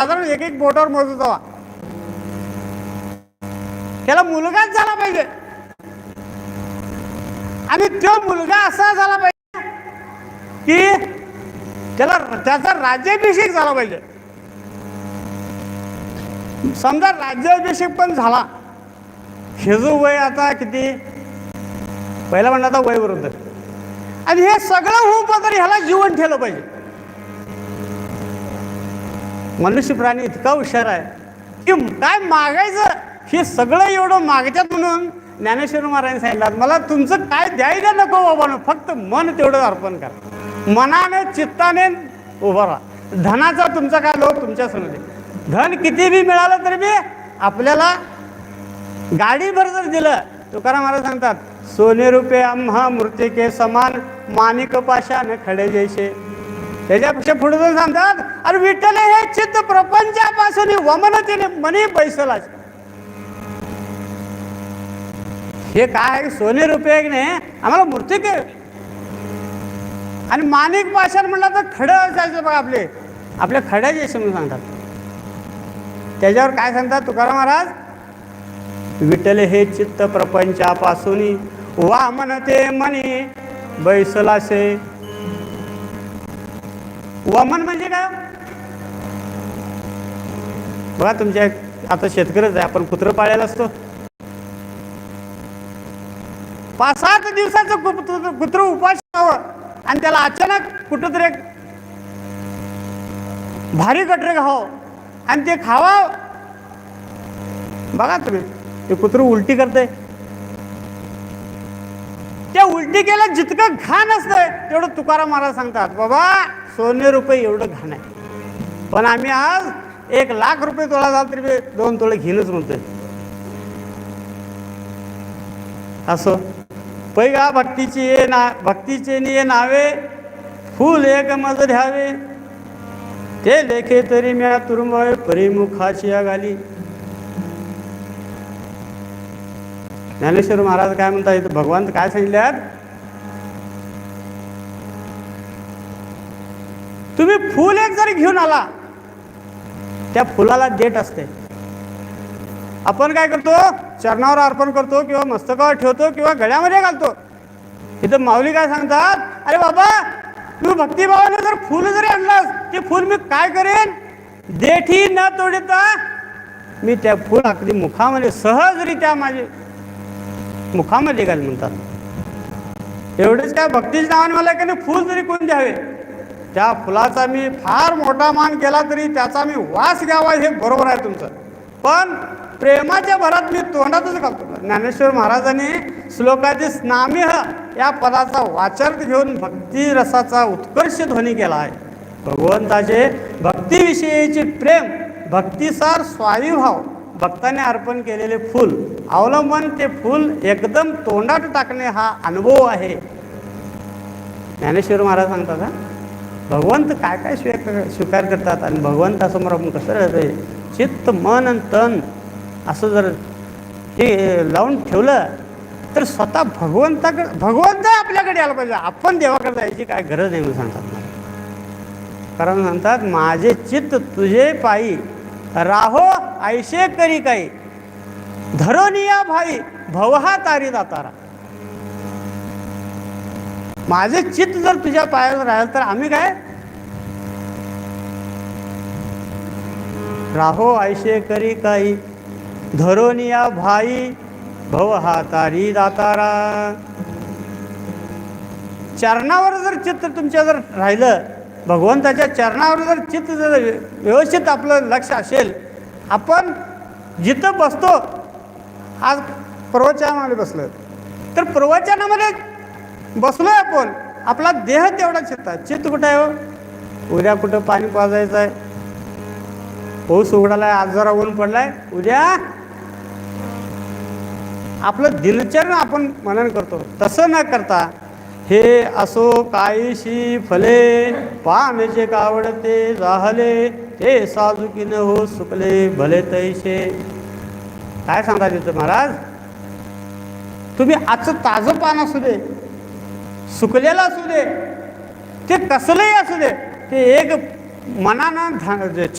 साधारण एक एक बोटावर मोजत जावा त्याला मुलगाच झाला पाहिजे. आणि तो मुलगा असा झाला पाहिजे की त्याला त्याचा राज्याभिषेक झाला पाहिजे. समजा राज्याभिषेक पण झाला. हे जो वय आता किती? पहिला म्हणलं आता वय वृद्ध. आणि हे सगळं होऊ पण ह्याला जीवन ठेवलं पाहिजे. मनुष्य प्राणी इतका हुशार आहे की काय मागायचं? हे सगळं एवढं मागतात म्हणून ज्ञानेश्वर महाराजांनी सांगितलं मला तुमचं काय द्यायला नको बाबा फक्त मन तेवढं अर्पण करा. मनाने चित्ताने उभा राहा. धनाचा तुमचा काय लोक तुमच्यासमोर धन किती बी मिळालं तरी बी आपल्याला गाडीभर जर दिलं तुकाराम महाराज सांगतात सोने रुपये आम्हा मूर्ती के समान माणिक पाशाने खडे जैसे. त्याच्यापेक्षा पुढे सांगतात अरे विठ्ठल हे चित्त प्रपंचापासून वमनतेने मनी बैसलाच हे काय सोने रुपये नाही? आम्हाला मूर्ती के आणि मानिक पाषाण म्हणलं तर खडं असायचं बघा आपले. आपल्या खड्याचे समजून सांगतात. त्याच्यावर काय सांगतात तुकाराम महाराज? विठ्ठल हे चित्त प्रपंचापासून वामनते मनी बैसलासे. वमन म्हणजे काय? बघा तुमच्या आता शेतकरीच आहे. आपण कुत्रं पाळायला असतो. पाच सात दिवसाचं कुत्र उपास हवं आणि त्याला अचानक कुठं तरी एक भारी कटरे खावं आणि ते खावा. बघा तुम्ही ते कुत्रं उलटी करते त्या उलटी केल्या जितकं घाण असतंय तेवढं तुकाराम महाराज सांगतात बाबा सोने रुपये एवढं घाण आहे. पण आम्ही आज एक लाख रुपये तोळा झाला तरी दोन तोळे घेणंच म्हणतोय. असो. पैगा भक्तीची ये ना भक्तीचे निये नावे फूल एक मज ध्यावे ते लेखे तरी म्या तुरुंबावे परिमुखाची घाली ज्ञानेश्वर महाराज काय म्हणतात इथं भगवान काय सांगितल्यात? तुम्ही फूल एक जरी घेऊन आला त्या फुलाला देठ असते. आपण काय करतो? चरणावर अर्पण करतो किंवा मस्तकावर ठेवतो किंवा गळ्यामध्ये घालतो. इथं माऊली काय सांगतात? अरे बाबा तू भक्तिभावाने जर फुल जरी आणलास ते फुल मी काय करेन? देठी न तोडता मी त्या फुल अगदी मुखामध्ये सहजरित्या माझे मुखामध्ये घाल म्हणतात. एवढेच काय भक्तीच्या नावाने मला की नाही? फुल जरी कोण द्यावे? त्या फुलाचा मी फार मोठा मान केला तरी त्याचा मी वास घ्यावा हे बरोबर आहे तुमचं. पण प्रेमाच्या भरात मी तोंडातच घालतो. ज्ञानेश्वर महाराजांनी श्लोकाचे स्नामिह या पदाचा वाचर्थ घेऊन भक्ती रसाचा उत्कर्ष ध्वनी केला आहे. भगवंताचे भक्तीविषयीचे प्रेम भक्तिसार स्वाविभाव भक्ताने अर्पण केलेले फूल अवलंबन ते फूल एकदम तोंडात टाकणे हा अनुभव आहे. ज्ञानेश्वर महाराज सांगतात हा भगवंत काय काय स्वीकार स्वीकार करतात आणि भगवंतासमोर आपण कसं राहतंय? चित्त मन आणि तन असं जर हे लावून ठेवलं तर स्वतः भगवंताकडे भगवंत आपल्याकडे आला पाहिजे. आपण देवाकडे जायची काय गरज नाही म्हणून सांगतात. कारण म्हणतात माझे चित्त तुझे पायी राहो आयशे करी काही. धरोनिया भाई भवहा तारी दातारा माझे चित्त जर तुझ्या पायावर राहिलं तर आम्ही काय? राहो आयशे करी काही. धरोनिया भाई भव हा तारी दातारा चरणावर जर चित्र तुमच्या जर राहिलं भगवंताच्या चरणावर जर चित्त जर व्यवस्थित आपलं लक्ष असेल आपण जिथं बसतो आज प्रवचनामध्ये बसलं तर प्रवचनामध्ये बसलो आहे आपण. आपला देह तेवढा चित्त आहे. चित्त कुठं आहे हो? उद्या कुठं पाणी पाजायचं आहे? पाऊस उघडाला आहे आज जरा ऊन पडलाय. उद्या आपलं दिनचर्या आपण मनन करतो. तसं न करता हे असो काहीशी फले पाण्याचे कावडते जाहले ते साजुकीन हो सुकले भले तैसे काय सांगता तिथं महाराज? तुम्ही आजचं ताजं पान असू दे सुकलेलं असू दे ते कसलंही असू दे ते एक मनानं धा-